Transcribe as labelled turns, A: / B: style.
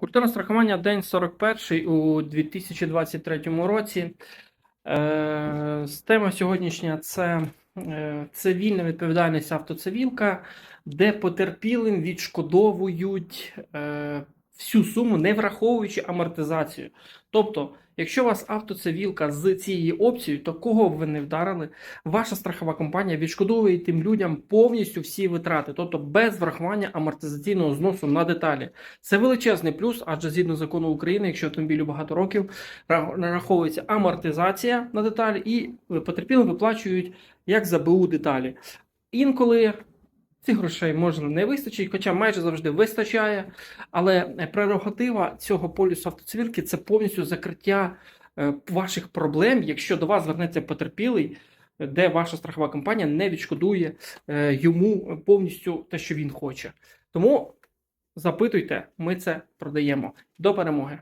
A: Культурне страхування день 41 у 2023 році. Е, тема сьогоднішня це е, цивільна відповідальність автоцивілка, де потерпілим відшкодовують е, всю суму, не враховуючи амортизацію. Тобто, якщо у вас автоцивілка з цією опцією, то кого б ви не вдарили, ваша страхова компанія відшкодовує тим людям повністю всі витрати, тобто без врахування амортизаційного зносу на деталі. Це величезний плюс, адже згідно закону України, якщо автомобілю багато років, нараховується амортизація на деталі, і потерпілим виплачують як за БУ деталі. Інколи цих грошей можна не вистачить, хоча майже завжди вистачає. Але прерогатива цього полюсу автоцивілки це повністю закриття е, ваших проблем, якщо до вас звернеться потерпілий, де ваша страхова компанія не відшкодує е, йому повністю те, що він хоче. Тому запитуйте, ми це продаємо. До перемоги!